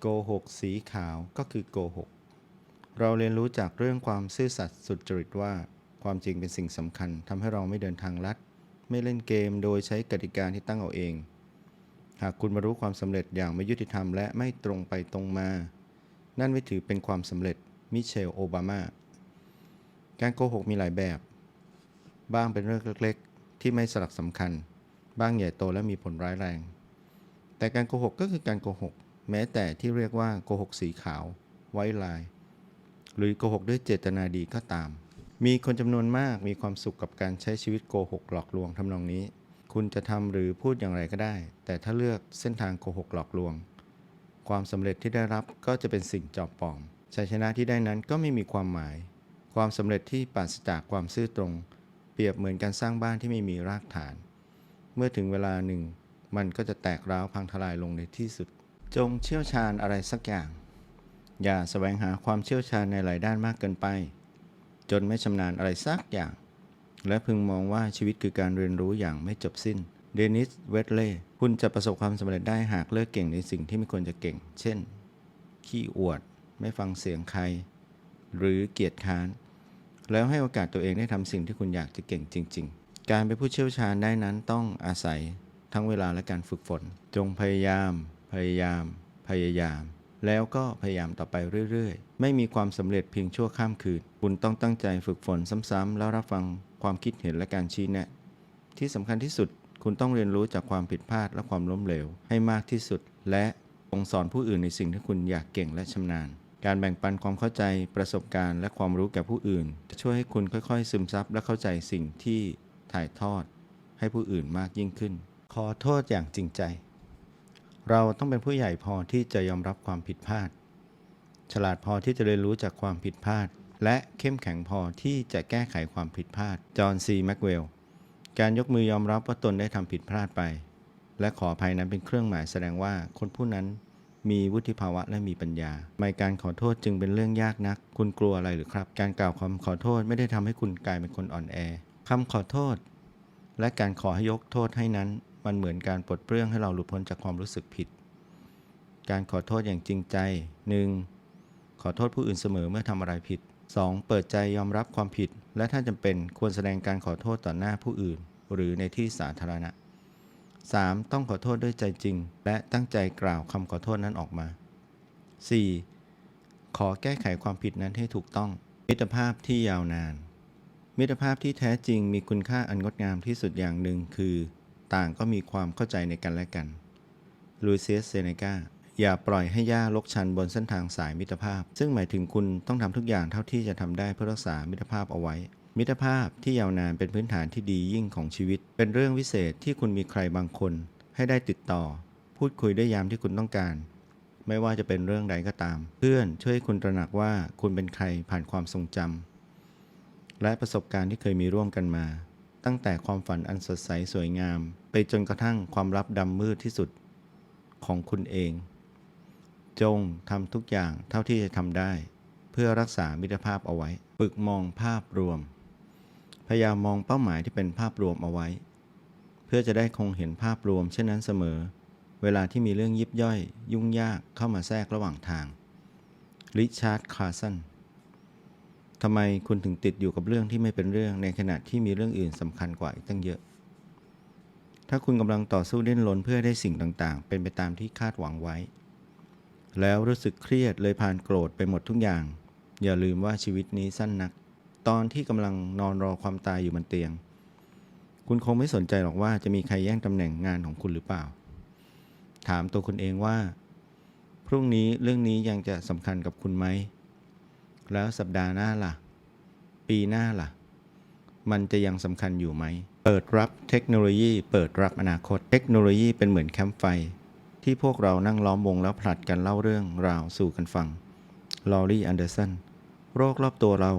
โกหกสีขาวก็คือโกหก เราเรียนรู้จากเรื่องความซื่อสัตย์สุจริตว่า ความจริงเป็นสิ่งสำคัญทำให้เราไม่เดินทางลัด ไม่เล่นเกมโดยใช้กติกาที่ตั้งเอาเอง หากคุณบรรลุความสำเร็จอย่างไม่ยุติธรรมและไม่ตรงไปตรงมา นั่นไม่ถือเป็นความสำเร็จมิเชลโอบามา การโกหกมีหลายแบบ บ้างเป็นเรื่องเล็กๆ ที่ไม่สลักสำคัญ บ้างใหญ่โตและมีผลร้ายแรง แต่การโกหกก็คือการโกหก แม้แต่ที่เรียกว่าโกหกสีขาวไว้ลาย หรือโกหกด้วยเจตนาดีก็ตาม มีคนจำนวนมากมีความสุขกับการใช้ชีวิตโกหกหลอกลวงทำนองนี้ คุณจะทำหรือพูดอย่างไรก็ได้ แต่ถ้าเลือกเส้นทางโกหกหลอกลวง ความสำเร็จที่ได้รับก็จะเป็นสิ่งจอบปลอมชัยชนะที่ได้นั้นก็ไม่มีความหมาย ความสำเร็จที่ปราศจากความซื่อตรง เปรียบเหมือนการสร้างบ้านที่ไม่มีรากฐาน เมื่อถึงเวลาหนึ่ง มันก็จะแตกร้าวพังทลายลงในที่สุด จงเชี่ยวชาญอะไรสักอย่าง อย่าแสวงหาความเชี่ยวชาญในหลายด้านมากเกินไป จนไม่ชำนาญอะไรสักอย่าง และพึงมองว่าชีวิตคือการเรียนรู้อย่างไม่จบสิ้น เดนิส เวตเล่ คุณจะประสบความสำเร็จได้หากเลิกเก่งในสิ่งที่ไม่ควรจะเก่ง เช่น ขี้อวด ไม่ฟังเสียงใคร หรือเกียจค้าน แล้วให้โอกาสตัวเองได้ทำสิ่งที่คุณอยากจะเก่งจริง ๆ การเป็นผู้เชี่ยวชาญได้นั้นต้องอาศัยทั้งเวลาและการฝึกฝน จงพยายาม พยายาม พยายาม แล้วก็พยายามต่อไปเรื่อยๆ ไม่มีความสำเร็จเพียงชั่วข้ามคืน คุณต้องตั้งใจฝึกฝนซ้ำๆแล้วรับฟังความคิดเห็นและการชี้แนะ ที่สำคัญที่สุดคุณต้องเรียนรู้จากความผิดพลาดและความล้มเหลว ให้มากที่สุด และองสอนผู้อื่นในสิ่งที่คุณอยากเก่งและชำนาญ การแบ่งปันความเข้าใจประสบการณ์และความรู้แก่ผู้อื่น จะช่วยให้คุณค่อยๆ ซึมซับและเข้าใจสิ่งที่ถ่ายทอด ให้ผู้อื่นมากยิ่งขึ้น ขอโทษอย่างจริงใจ เราต้องเป็นผู้ใหญ่พอที่จะยอมรับความผิดพลาด ฉลาดพอที่จะเรียนรู้จากความผิดพลาด และเข้มแข็งพอที่จะแก้ไขความผิดพลาด จอห์นซีแม็กเวล การยกมือยอมรับว่าตนได้ทำผิดพลาดไป และขออภัยนั้นเป็นเครื่องหมายแสดงว่าคนผู้นั้นมีวุฒิภาวะและมีปัญญา ไม่การขอโทษจึงเป็นเรื่องยากนัก คุณกลัวอะไรหรือครับ การกล่าวคำขอโทษไม่ได้ทำให้คุณกลายเป็นคนอ่อนแอคำขอโทษ และการขอให้ยกโทษให้นั้น มันเหมือนการปลดเปลื้องให้เราหลุดพ้นจากความรู้สึกผิด การขอโทษอย่างจริงใจ 1. ขอโทษผู้อื่นเสมอเมื่อทำอะไรผิด 2. เปิดใจยอมรับความผิด และถ้าจำเป็นควรแสดงการขอโทษต่อหน้าผู้อื่น หรือในที่สาธารณะ 3. ต้องขอโทษด้วยใจจริง และตั้งใจกล่าวคำขอโทษนั้นออกมา 4. ขอแก้ไขความผิดนั้นให้ถูกต้อง มิตรภาพที่ยาวนาน มิตรภาพที่แท้จริงมีคุณค่าอันงดงามที่สุดอย่างหนึ่งคือ ต่างก็มีความเข้าใจในกันและกันลูเซียสเซเนกาอย่าปล่อยให้ย่าลกชันบนเส้นทางสายมิตรภาพ ซึ่งหมายถึงคุณต้องทำทุกอย่างเท่าที่จะทำได้เพื่อรักษามิตรภาพเอาไว้ มิตรภาพที่ยาวนานเป็นพื้นฐานที่ดียิ่งของชีวิต เป็นเรื่องวิเศษที่คุณมีใครบางคน ให้ได้ติดต่อ พูดคุยได้ยามที่คุณต้องการ ไม่ว่าจะเป็นเรื่องใดก็ตาม เพื่อนช่วยคุณตระหนักว่าคุณเป็นใครผ่านความทรงจำและประสบการณ์ที่เคยมีร่วมกันมา ตั้งแต่ความฝันอันสดใสสวยงาม ไปจนกระทั่งความลับดำมืดที่สุดของคุณเอง จงทำทุกอย่างเท่าที่จะทำได้ เพื่อรักษามิตรภาพเอาไว้ ฝึกมองภาพรวม พยายามมองเป้าหมายที่เป็นภาพรวมเอาไว้ เพื่อจะได้คงเห็นภาพรวม เช่นนั้นเสมอ เวลาที่มีเรื่องยิบย่อย ยุ่งยากเข้ามาแทรกระหว่างทางริชาร์ดคาร์สัน ทำไมคุณถึงติดอยู่กับเรื่องที่ไม่เป็นเรื่องในขณะที่มีเรื่องอื่นสำคัญกว่าอีกตั้งเยอะ ถ้าคุณกำลังต่อสู้ดิ้นรนเพื่อได้สิ่งต่างๆ เป็นไปตามที่คาดหวังไว้ แล้วรู้สึกเครียดเลยผ่านโกรธไปหมดทุกอย่าง อย่าลืมว่าชีวิตนี้สั้นนัก ตอนที่กำลังนอนรอความตายอยู่บนเตียง คุณคงไม่สนใจหรอกว่าจะมีใครแย่งตำแหน่งงานของคุณหรือเปล่า ถามตัวคุณเองว่า พรุ่งนี้เรื่องนี้ยังจะสำคัญกับคุณไหม แล้วสัปดาห์หน้าล่ะ ปีหน้าล่ะ มันจะยังสำคัญอยู่ไหม เปิดรับเทคโนโลยี เปิดรับอนาคต เทคโนโลยีเป็นเหมือนแคมป์ไฟ ที่พวกเรานั่งล้อมวงแล้วผลัดกันเล่าเรื่องราวสู่กันฟัง ลอรี่แอนเดอร์สัน โรครอบตัวเรา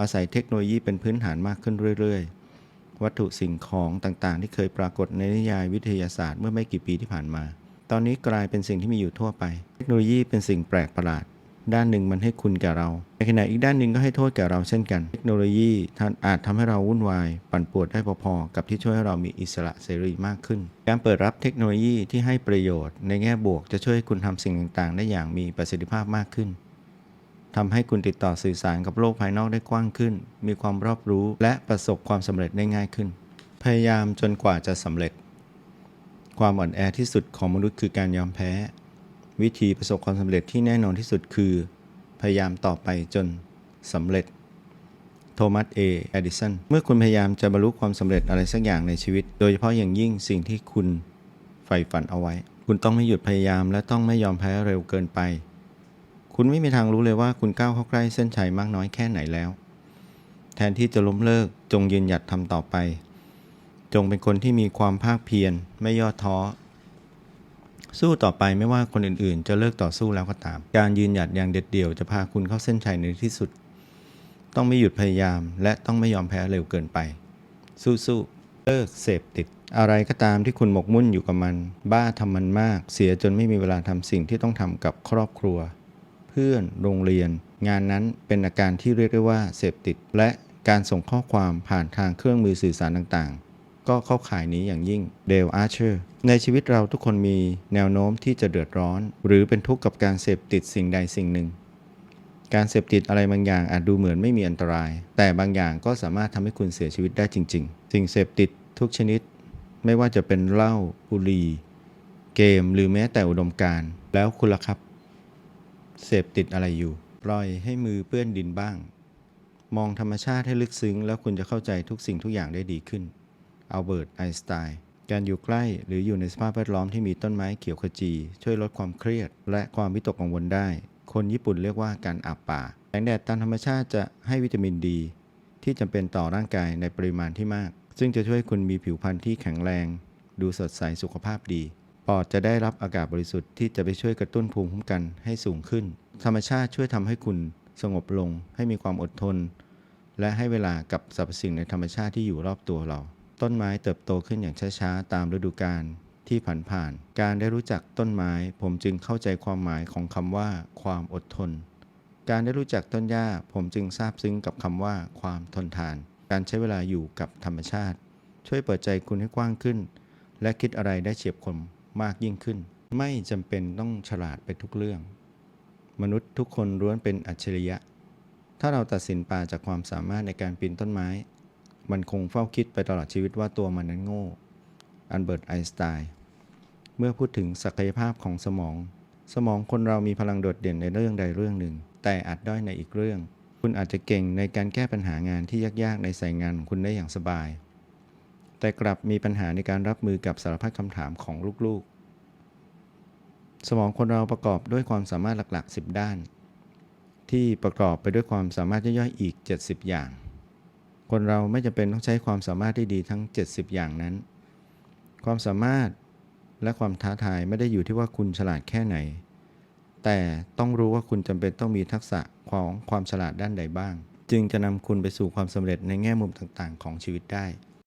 อาศัยเทคโนโลยีเป็นพื้นฐานมากขึ้นเรื่อย ๆ วัตถุสิ่งของต่างๆ ที่เคยปรากฏในนิยายวิทยาศาสตร์เมื่อไม่กี่ปีที่ผ่านมา ตอนนี้กลายเป็นสิ่งที่มีอยู่ทั่วไป เทคโนโลยีเป็นสิ่งแปลกประหลาด ด้านหนึ่งมันให้คุณแก่เรา ในขณะอีกด้านหนึ่งก็ให้โทษแก่เราเช่นกัน เทคโนโลยีท่านอาจทำให้เราวุ่นวาย ปั่นป่วนได้พอๆกับที่ช่วยให้เรามีอิสระเสรีมากขึ้น การเปิดรับเทคโนโลยีที่ให้ประโยชน์ ในแง่บวกจะช่วยให้คุณทำสิ่งต่างๆ ได้อย่างมีประสิทธิภาพมากขึ้นทำให้คุณติดต่อสื่อสารกับโลกภายนอกได้กว้างขึ้น มีความรอบรู้และประสบความสำเร็จได้ง่ายขึ้น พยายามจนกว่าจะสำเร็จ ความอ่อนแอที่สุดของมนุษย์คือการยอมแพ้ วิธีประสบความสำเร็จที่แน่นอนที่สุดคือ พยายามต่อไปจนสำเร็จ โทมัส เอ เอดิสัน เมื่อคุณพยายามจะบรรลุความสำเร็จอะไรสักอย่างในชีวิต โดยเฉพาะอย่างยิ่งสิ่งที่คุณใฝ่ฝันเอาไว้ คุณต้องไม่หยุดพยายามและต้องไม่ยอมแพ้เร็วเกินไป คุณไม่มีทางรู้เลยว่าคุณก้าวเข้าใกล้เส้นชัยมากน้อยแค่ไหนแล้ว แทนที่จะล้มเลิกจงยืนหยัดทำต่อไป จงเป็นคนที่มีความภาคเพียรไม่ย่อท้อ สู้ต่อไปไม่ว่าคนอื่นๆ จะเลิกต่อสู้แล้วก็ตาม การยืนหยัดอย่างเด็ดเดี่ยวจะพาคุณเข้าเส้นชัยในที่สุด ต้องไม่หยุดพยายาม และต้องไม่ยอมแพ้เร็วเกินไป สู้ๆเลิกเสพติด อะไรก็ตามที่คุณหมกมุ่นอยู่กับมัน บ้าทำมันมาก เสียจนไม่มีเวลาทำสิ่งที่ต้องทำกับครอบครัว เพื่อนโรงเรียน งานนั้นเป็นอาการที่เรียกได้ว่าเสพติด และการส่งข้อความผ่านทางเครื่องมือสื่อสารต่างๆ ก็เข้าข่ายนี้อย่างยิ่งเดลอาร์เชอร์ในชีวิตเราทุกคนมีแนวโน้มที่จะเดือดร้อน หรือเป็นทุกข์กับการเสพติดสิ่งใดสิ่งหนึ่ง การเสพติดอะไรบางอย่างอาจดูเหมือนไม่มีอันตราย แต่บางอย่างก็สามารถทำให้คุณเสียชีวิตได้จริง ๆ สิ่งเสพติดทุกชนิด ไม่ว่าจะเป็นเหล้าบุหรี่เกมหรือแม้แต่อุดมการณ์แล้วคุณล่ะครับ เสพติดอะไรอยู่ ปล่อยให้มือเปื้อนดินบ้าง มองธรรมชาติให้ลึกซึ้ง แล้วคุณจะเข้าใจทุกสิ่งทุกอย่างได้ดีขึ้น อัลเบิร์ตไอน์สไตน์การอยู่ใกล้หรืออยู่ในสภาพแวดล้อมที่มีต้นไม้เขียวขจี ช่วยลดความเครียด และความวิตกกังวลได้ คนญี่ปุ่นเรียกว่าการอาบป่าแสงแดดตามธรรมชาติจะให้วิตามินดี ที่จำเป็นต่อร่างกายในปริมาณที่มาก ซึ่งจะช่วยคุณมีผิวพรรณที่แข็งแรง ดูสดใสสุขภาพดีปอดจะได้รับอากาศบริสุทธิ์ที่จะไปช่วยกระตุ้นภูมิคุ้มกันให้สูงขึ้น ธรรมชาติช่วยทำให้คุณสงบลง ให้มีความอดทน และให้เวลากับสรรพสิ่งในธรรมชาติที่อยู่รอบตัวเรา ต้นไม้เติบโตขึ้นอย่างช้าๆ ตามฤดูกาลที่ผ่านผ่านๆการได้รู้จักต้นไม้ ผมจึงเข้าใจความหมายของคำว่า ความอดทน การได้รู้จักต้นหญ้า ผมจึงซาบซึ้งกับคำว่า ความทนทาน การใช้เวลาอยู่กับธรรมชาติ ช่วยเปิดใจคุณให้กว้างขึ้น และคิดอะไรได้เฉียบคมมากยิ่งขึ้น ไม่จำเป็นต้องฉลาดไปทุกเรื่อง มนุษย์ทุกคนล้วนเป็นอัจฉริยะ ถ้าเราตัดสินป่าจากความสามารถในการปีนต้นไม้ มันคงเฝ้าคิดไปตลอดชีวิตว่าตัวมันนั้นโง่ อันเบิร์ตไอน์สไตน์ เมื่อพูดถึงศักยภาพของสมอง สมองคนเรามีพลังโดดเด่นในเรื่องใดเรื่องหนึ่ง แต่อาจด้อยในอีกเรื่อง คุณอาจจะเก่งในการแก้ปัญหางานที่ยากๆ ในสายงานของคุณได้อย่างสบาย แต่กลับมีปัญหาในการรับมือกับสารพัดคำถามของลูกๆ สมองคนเราประกอบด้วยความสามารถหลักๆ 10 ด้าน ที่ประกอบไปด้วยความสามารถย่อยๆ อีก 70 อย่าง คนเราไม่จำเป็นต้องใช้ความสามารถที่ดีทั้ง 70 อย่างนั้น ความสามารถและความท้าทายไม่ได้อยู่ที่ว่าคุณฉลาดแค่ไหน แต่ต้องรู้ว่าคุณจำเป็นต้องมีทักษะของความฉลาดด้านใดบ้าง จึงจะนำคุณไปสู่ความสำเร็จในแง่มุมต่างๆ ของชีวิตได้